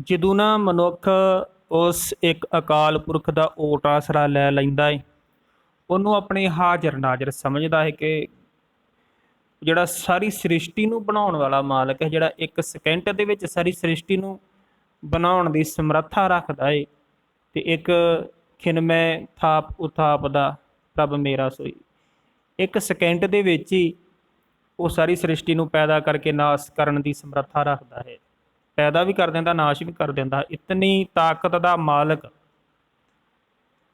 ਜਦੋਂ ਨਾ ਮਨੁੱਖ ਉਸ ਇੱਕ ਅਕਾਲ ਪੁਰਖ ਦਾ ਓਟ ਆਸਰਾ ਲੈ ਲੈਂਦਾ ਹੈ ਉਹਨੂੰ ਆਪਣੇ ਹਾਜ਼ਰ ਨਾਜ਼ਰ ਸਮਝਦਾ ਹੈ ਕਿ ਜਿਹੜਾ ਸਾਰੀ ਸ੍ਰਿਸ਼ਟੀ ਨੂੰ ਬਣਾਉਣ ਵਾਲਾ ਮਾਲਕ ਹੈ, ਜਿਹੜਾ ਇੱਕ ਸਕਿੰਟ ਦੇ ਵਿੱਚ ਸਾਰੀ ਸ੍ਰਿਸ਼ਟੀ ਨੂੰ ਬਣਾਉਣ ਦੀ ਸਮਰੱਥਾ ਰੱਖਦਾ ਹੈ ਤੇ ਇੱਕ ਖਿਨਮੈ ਥਾਪ ਉਥਾਪ ਦਾ ਪ੍ਰਭ ਮੇਰਾ ਸੋਈ। ਇੱਕ ਸਕਿੰਟ ਦੇ ਵਿੱਚ ਹੀ ਉਹ ਸਾਰੀ ਸ੍ਰਿਸ਼ਟੀ ਨੂੰ ਪੈਦਾ ਕਰਕੇ ਨਾਸ਼ ਕਰਨ ਦੀ ਸਮਰੱਥਾ ਰੱਖਦਾ ਹੈ। ਪੈਦਾ ਵੀ ਕਰ ਦਿੰਦਾ, ਨਾਸ਼ ਵੀ ਕਰ ਦਿੰਦਾ। ਇਤਨੀ ਤਾਕਤ ਦਾ ਮਾਲਕ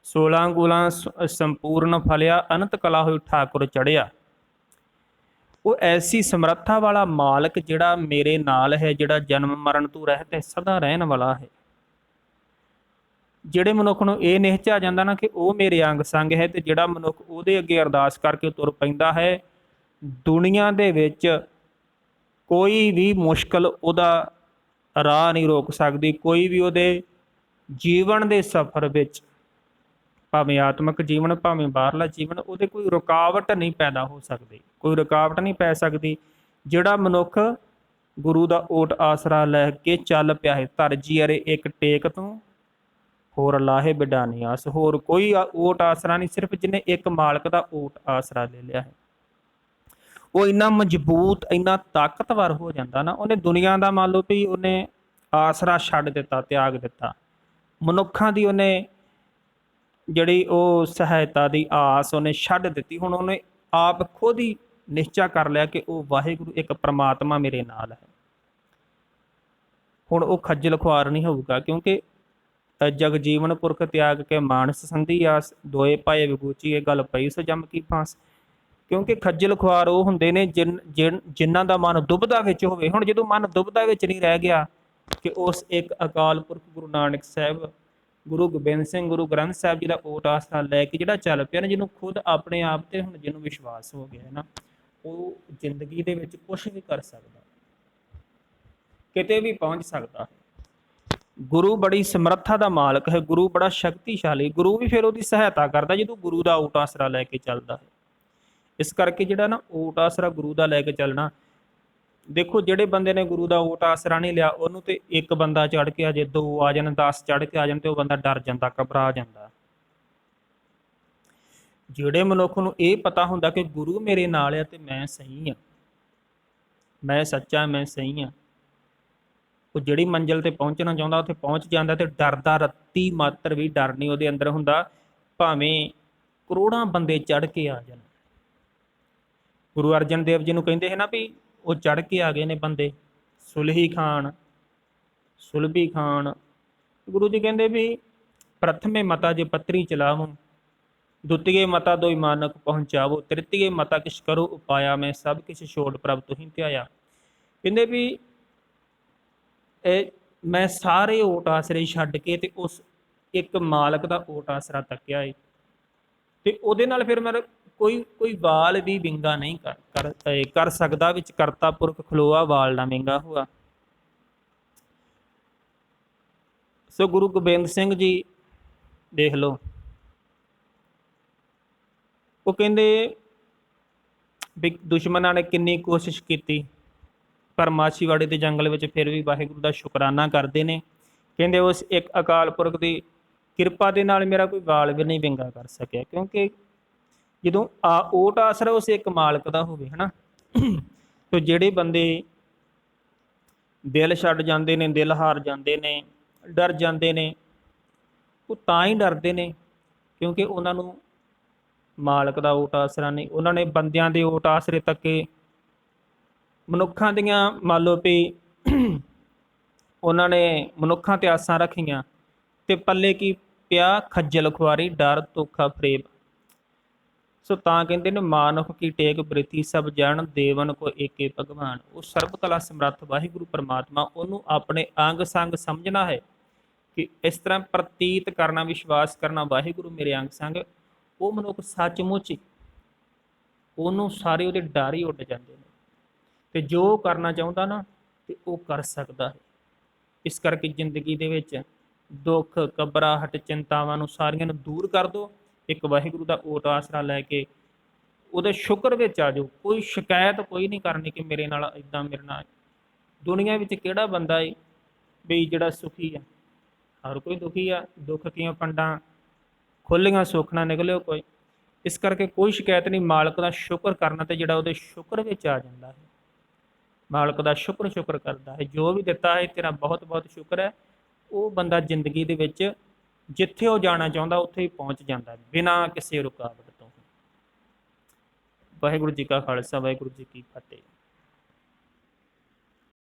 16 ਗੁਲਾਂ ਸ- ਸੰਪੂਰਨ ਫਲਿਆ, ਅਨੰਤ ਕਲਾ ਹੋਈ ਠਾਕੁਰ ਚੜਿਆ। ਉਹ ਐਸੀ ਸਮਰੱਥਾ ਵਾਲਾ ਮਾਲਕ ਜਿਹੜਾ ਮੇਰੇ ਨਾਲ ਹੈ, ਜਿਹੜਾ ਜਨਮ ਮਰਨ ਤੋਂ ਰਹਿਤ ਹੈ, ਸਦਾ ਰਹਿਣ ਵਾਲਾ ਹੈ। ਜਿਹੜੇ ਮਨੁੱਖ ਨੂੰ ਇਹ ਨਿਹਚਾ ਜਾਂਦਾ ਨਾ ਕਿ ਉਹ ਮੇਰੇ ਅੰਗ ਸੰਗ ਹੈ ਤੇ ਜਿਹੜਾ ਮਨੁੱਖ ਉਹਦੇ ਅੱਗੇ ਅਰਦਾਸ ਕਰਕੇ ਤੁਰ ਪੈਂਦਾ ਹੈ, ਦੁਨੀਆ ਦੇ ਵਿੱਚ ਕੋਈ ਵੀ ਮੁਸ਼ਕਲ ਉਹਦਾ ਰਾਹ ਨਹੀਂ ਰੋਕ ਸਕਦੀ, ਕੋਈ ਵੀ ਉਹਦੇ ਜੀਵਨ ਦੇ ਸਫ਼ਰ ਵਿੱਚ, ਭਾਵੇਂ ਆਤਮਿਕ ਜੀਵਨ, ਭਾਵੇਂ ਬਾਹਰਲਾ ਜੀਵਨ, ਉਹਦੇ ਕੋਈ ਰੁਕਾਵਟ ਨਹੀਂ ਪੈਦਾ ਹੋ ਸਕਦੀ, ਕੋਈ ਰੁਕਾਵਟ ਨਹੀਂ ਪੈ ਸਕਦੀ, ਜਿਹੜਾ ਮਨੁੱਖ ਗੁਰੂ ਦਾ ਓਟ ਆਸਰਾ ਲੈ ਕੇ ਚੱਲ ਪਿਆ ਹੈ ਤਰਜੀ ਅਰੇ ਇੱਕ ਟੇਕ ਤੋਂ ਹੋਰ ਲਾਹੇ ਬਿਡਾਨੀ ਆਸ, ਹੋਰ ਕੋਈ ਓਟ ਆਸਰਾ ਨਹੀਂ, ਸਿਰਫ ਜਿਹਨੇ ਇੱਕ ਮਾਲਕ ਦਾ ਓਟ ਆਸਰਾ ਲੈ ਲਿਆ ਹੈ। ਉਹ ਇੰਨਾ ਮਜ਼ਬੂਤ ਇੰਨਾ ਤਾਕਤਵਰ ਹੋ ਜਾਂਦਾ ਨਾ ਉਹਨੇ ਦੁਨੀਆ ਦਾ ਮੰਨ ਲਓ ਵੀ ਉਹਨੇ ਆਸਰਾ ਛੱਡ ਦਿੱਤਾ ਤਿਆਗ ਦਿੱਤਾ। ਮਨੁੱਖਾਂ ਦੀ ਉਹਨੇ ਜਿਹੜੀ ਉਹ ਸਹਾਇਤਾ ਦੀ ਆਸ ਉਹਨੇ ਛੱਡ ਦਿੱਤੀ। ਹੁਣ ਉਹਨੇ ਆਪ ਖੁਦ ਹੀ ਨਿਸ਼ਚਾ ਕਰ ਲਿਆ ਕਿ ਉਹ ਵਾਹਿਗੁਰੂ ਇੱਕ ਪ੍ਰਮਾਤਮਾ ਮੇਰੇ ਨਾਲ ਹੈ। ਹੁਣ ਉਹ ਖੱਜਲ ਖੁਆਰ ਨਹੀਂ ਹੋਊਗਾ ਕਿਉਂਕਿ ਅ, ਜਗ ਜੀਵਨ ਪੁਰਖ ਤਿਆਗ ਕੇ ਮਾਨਸ ਸੰਧੀ ਆਸ ਦੋਏ ਪਾਏ ਵਿਗੂਚੀ ਇਹ ਗੱਲ ਪਈ ਸੋ ਜਮ ਕੀ ਫਾਂਸ। ਕਿਉਂਕਿ ਖੱਜਲ ਖੁਆਰ ਉਹ ਹੁੰਦੇ ਨੇ ਜਿਨ, ਜਿਨ- ਜਿਨ੍ਹਾਂ ਦਾ ਮਨ ਦੁਬਦਾ ਵਿੱਚ ਹੋਵੇ। ਹੁਣ ਜਦੋਂ ਮਨ ਦੁਬਦਾ ਵਿੱਚ ਨਹੀਂ ਰਹਿ ਗਿਆ ਕਿ ਉਸ ਇੱਕ ਅਕਾਲ ਪੁਰਖ ਗੁਰੂ ਨਾਨਕ ਸਾਹਿਬ, ਗੁਰੂ ਗੋਬਿੰਦ ਸਿੰਘ, ਗੁਰੂ ਗ੍ਰੰਥ ਸਾਹਿਬ ਜੀ ਦਾ ਓਟ ਆਸਰਾ ਲੈ ਕੇ ਜਿਹੜਾ ਚੱਲ ਪਿਆ ਨਾ, ਜਿਹਨੂੰ ਖੁਦ ਆਪਣੇ ਆਪ ਤੇ ਹੁਣ ਜਿਹਨੂੰ ਵਿਸ਼ਵਾਸ ਹੋ ਗਿਆ ਹੈ ਨਾ, ਉਹ ਜ਼ਿੰਦਗੀ ਦੇ ਵਿੱਚ ਕੁਝ ਵੀ ਕਰ ਸਕਦਾ, ਕਿਤੇ ਵੀ ਪਹੁੰਚ ਸਕਦਾ। ਹੈ ਗੁਰੂ ਬੜੀ ਸਮਰੱਥਾ ਦਾ ਮਾਲਕ ਹੈ, ਗੁਰੂ ਬੜਾ ਸ਼ਕਤੀਸ਼ਾਲੀ, ਗੁਰੂ ਵੀ ਫਿਰ ਉਹਦੀ ਸਹਾਇਤਾ ਕਰਦਾ ਜਦੋਂ ਗੁਰੂ ਦਾ ਓਟ ਆਸਰਾ ਲੈ ਕੇ ਚੱਲਦਾ ਹੈ। ਇਸ ਕਰਕੇ ਜਿਹੜਾ ਨਾ ਓਟ ਆਸਰਾ ਗੁਰੂ ਦਾ ਲੈ ਕੇ ਚੱਲਣਾ। ਦੇਖੋ ਜਿਹੜੇ ਬੰਦੇ ਨੇ ਗੁਰੂ ਦਾ ਓਟ ਆਸਰਾ ਨਹੀਂ ਲਿਆ, ਉਹਨੂੰ ਤੇ ਇੱਕ ਬੰਦਾ ਚੜ ਕੇ ਆ ਜੇ, ਦੋ ਆ ਜਾਣ 10 ਚੜ ਕੇ ਆ ਜਾਣ ਤੇ ਉਹ ਬੰਦਾ ਡਰ ਜਾਂਦਾ, ਘਬਰਾ ਜਾਂਦਾ। ਜਿਹੜੇ ਮਨੁੱਖ ਨੂੰ ਇਹ ਪਤਾ ਹੁੰਦਾ ਕਿ ਗੁਰੂ ਮੇਰੇ ਨਾਲ ਹੈ ਤੇ ਮੈਂ ਸਹੀ ਹਾਂ ਮੈਂ ਸੱਚਾ, ਮੈਂ ਸਹੀ ਹਾਂ ਉਹ ਜਿਹੜੀ ਮੰਜ਼ਿਲ ਤੇ ਪਹੁੰਚਣਾ ਚਾਹੁੰਦਾ, ਉੱਥੇ ਪਹੁੰਚ ਜਾਂਦਾ ਤੇ ਡਰਦਾ ਰੱਤੀ ਮਾਤਰ ਵੀ ਡਰ ਨਹੀਂ ਉਹਦੇ ਅੰਦਰ ਹੁੰਦਾ, ਭਾਵੇਂ ਕਰੋੜਾਂ ਬੰਦੇ ਚੜ ਕੇ ਆ ਜਾਣ। ਗੁਰੂ ਅਰਜਨ ਦੇਵ ਜੀ ਨੂੰ ਕਹਿੰਦੇ ਹੈ ਨਾ ਵੀ ਉਹ ਚੜ ਕੇ ਆ ਗਏ ਨੇ ਬੰਦੇ, ਸੁਲਹੀ ਖਾਨ, ਸੁਲਭੀ ਖਾਨ। ਗੁਰੂ ਜੀ ਕਹਿੰਦੇ ਵੀ ਪ੍ਰਥਮੇ ਮਤਾ ਜੇ ਪੱਤਰੀ ਚਲਾਵੋ ਦੁਤੀਏ ਮਤਾ ਦੋਈ ਮਾਨਕ ਪਹੁੰਚਾਵੋ, ਤ੍ਰਿਤੀਏ ਮਤਾ ਕਿਛ ਕਰੋ ਉਪਾਇਆ, ਮੈਂ ਸਭ ਕਿਛ ਛੋੜ ਪ੍ਰਭ ਤੁਹੀਂ ਧਿਆਇਆ। ਕਹਿੰਦੇ ਵੀ ਇਹ ਮੈਂ ਸਾਰੇ ਓਟ ਆਸਰੇ ਛੱਡ ਕੇ ਤੇ ਉਸ ਇੱਕ ਮਾਲਕ ਦਾ ਓਟ ਆਸਰਾ ਤੱਕਿਆ ਏ। ਤੇ ਉਹਦੇ ਨਾਲ ਫਿਰ ਮੈਂ ਕੋਈ ਕੋਈ ਵਾਲ ਵੀ ਵਿੰਗਾ ਨਹੀਂ ਕਰ ਕਰ ਸਕਦਾ ਵਿੱਚ ਕਰਤਾ ਪੁਰਖ ਖਲੋਆ ਵਾਲ ਨਾ ਵਿੰਗਾ ਹੋਆ। ਸੋ ਗੁਰੂ ਗੋਬਿੰਦ ਸਿੰਘ ਜੀ ਦੇਖ ਲਓ। ਉਹ ਕਹਿੰਦੇ ਵੀ ਦੁਸ਼ਮਣਾਂ ਨੇ ਕਿੰਨੀ ਕੋਸ਼ਿਸ਼ ਕੀਤੀ, ਪਰ ਮਾਛੀਵਾੜੇ ਦੇ ਜੰਗਲ ਵਿੱਚ ਫਿਰ ਵੀ ਵਾਹਿਗੁਰੂ ਦਾ ਸ਼ੁਕਰਾਨਾ ਕਰਦੇ ਨੇ। ਕਹਿੰਦੇ ਉਸ ਇੱਕ ਅਕਾਲ ਪੁਰਖ ਦੀ ਕਿਰਪਾ ਦੇ ਨਾਲ ਮੇਰਾ ਕੋਈ ਵਾਲ ਵੀ ਨਹੀਂ ਵਿੰਗਾ ਕਰ ਸਕਿਆ, ਕਿਉਂਕਿ ਜਦੋਂ ਆ ਓਟ ਆਸਰਾ ਉਸ ਇੱਕ ਮਾਲਕ ਦਾ ਹੋਵੇ, ਹਨਾ? ਤੇ ਜਿਹੜੇ ਬੰਦੇ ਦਿਲ ਛੱਡ ਜਾਂਦੇ ਨੇ, ਦਿਲ ਹਾਰ ਜਾਂਦੇ ਨੇ, ਡਰ ਜਾਂਦੇ ਨੇ, ਉਹ ਤਾਂ ਹੀ ਡਰਦੇ ਨੇ, ਕਿਉਂਕਿ ਉਹਨਾਂ ਨੂੰ ਮਾਲਕ ਦਾ ਓਟ ਆਸਰਾ ਨਹੀਂ। ਉਹਨਾਂ ਨੇ ਬੰਦਿਆਂ ਦੇ ਓਟ ਆਸਰੇ ਤੱਕੇ ਮਨੁੱਖਾਂ ਦੀਆਂ, ਮੰਨ ਲਓ ਵੀ ਉਹਨਾਂ ਨੇ ਮਨੁੱਖਾਂ ਤੇ ਆਸਾਂ ਰੱਖੀਆਂ, ਤੇ ਪੱਲੇ ਕੀ ਪਿਆ? ਖੱਜਲ ਖੁਆਰੀ, ਡਰ, ਧੋਖਾ ਫਰੇਬ ਸੋ ਤਾਂ ਕਹਿੰਦੇ ਨੇ ਮਾਨੁਖ ਕੀ ਟੇਕ ਬ੍ਰਿਤੀ ਸਭ ਜਾਣ ਦੇਵਨ ਕੋ ਏਕੇ ਭਗਵਾਨ। ਉਹ ਸਰਬ ਕਲਾ ਸਮਰੱਥ ਵਾਹਿਗੁਰੂ ਪਰਮਾਤਮਾ ਉਹਨੂੰ ਆਪਣੇ ਅੰਗ ਸੰਗ ਸਮਝਣਾ ਹੈ ਕਿ ਇਸ ਤਰ੍ਹਾਂ ਪ੍ਰਤੀਤ ਕਰਨਾ, ਵਿਸ਼ਵਾਸ ਕਰਨਾ ਵਾਹਿਗੁਰੂ ਮੇਰੇ ਅੰਗ ਸੰਗ, ਉਹ ਮਨੁੱਖ ਸੱਚਮੁੱਚ ਉਹਨੂੰ ਸਾਰੇ ਉਹਦੇ ਡਰ ਹੀ ਉੱਡ ਜਾਂਦੇ ਨੇ। ਤੇ ਜੋ ਕਰਨਾ ਚਾਹੁੰਦਾ ਨਾ, ਤੇ ਉਹ ਕਰ ਸਕਦਾ ਹੈ। ਇਸ ਕਰਕੇ ਜ਼ਿੰਦਗੀ ਦੇ ਵਿੱਚ ਦੁੱਖ, ਘਬਰਾਹਟ, ਚਿੰਤਾਵਾਂ ਨੂੰ ਸਾਰੀਆਂ ਨੂੰ ਦੂਰ ਕਰ ਦਿਓ। ਇੱਕ ਵਾਹਿਗੁਰੂ ਦਾ ਓਟ ਆਸਰਾ ਲੈ ਕੇ ਉਹਦੇ ਸ਼ੁਕਰ ਵਿੱਚ ਆ ਜਾਓ। ਕੋਈ ਸ਼ਿਕਾਇਤ ਕੋਈ ਨਹੀਂ ਕਰਨੀ ਕਿ ਮੇਰੇ ਨਾਲ ਇਦਾਂ ਮੇਰੇ ਨਾਲ। ਦੁਨੀਆ ਵਿੱਚ ਕਿਹੜਾ ਬੰਦਾ ਏ ਵੀ ਜਿਹੜਾ ਸੁਖੀ ਆ? ਹਰ ਕੋਈ ਦੁਖੀ ਆ। ਦੁੱਖ ਕੀਆਂ ਪੰਡਾਂ? ਖੁੱਲੀਆਂ ਸੁੱਖ ਨਾ ਨਿਕਲਿਓ ਕੋਈ। ਇਸ ਕਰਕੇ ਕੋਈ ਸ਼ਿਕਾਇਤ ਨਹੀਂ। ਮਾਲਕ ਦਾ ਸ਼ੁਕਰ ਕਰਨਾ ਤੇ ਜਿਹੜਾ ਉਹਦੇ ਸ਼ੁਕਰ ਵਿੱਚ ਆ ਜਾਂਦਾ ਹੈ। ਮਾਲਕ ਦਾ ਸ਼ੁਕਰ ਸ਼ੁਕਰ ਕਰਦਾ ਹੈ। ਜੋ ਵੀ ਦਿੱਤਾ ਹੈ ਤੇਰਾ ਬਹੁਤ ਬਹੁਤ ਸ਼ੁਕਰ ਹੈ। ਉਹ ਬੰਦਾ ਜ਼ਿੰਦਗੀ ਦੇ ਵਿੱਚ ਜਿੱਥੇ ਉਹ ਜਾਣਾ ਚਾਹੁੰਦਾ, ਉੱਥੇ ਹੀ ਪਹੁੰਚ ਜਾਂਦਾ ਬਿਨਾਂ ਕਿਸੇ ਰੁਕਾਵਟ ਤੋਂ। ਵਾਹਿਗੁਰੂ ਜੀ ਕਾ ਖਾਲਸਾ, ਵਾਹਿਗੁਰੂ ਜੀ ਕੀ ਫਤਿਹ।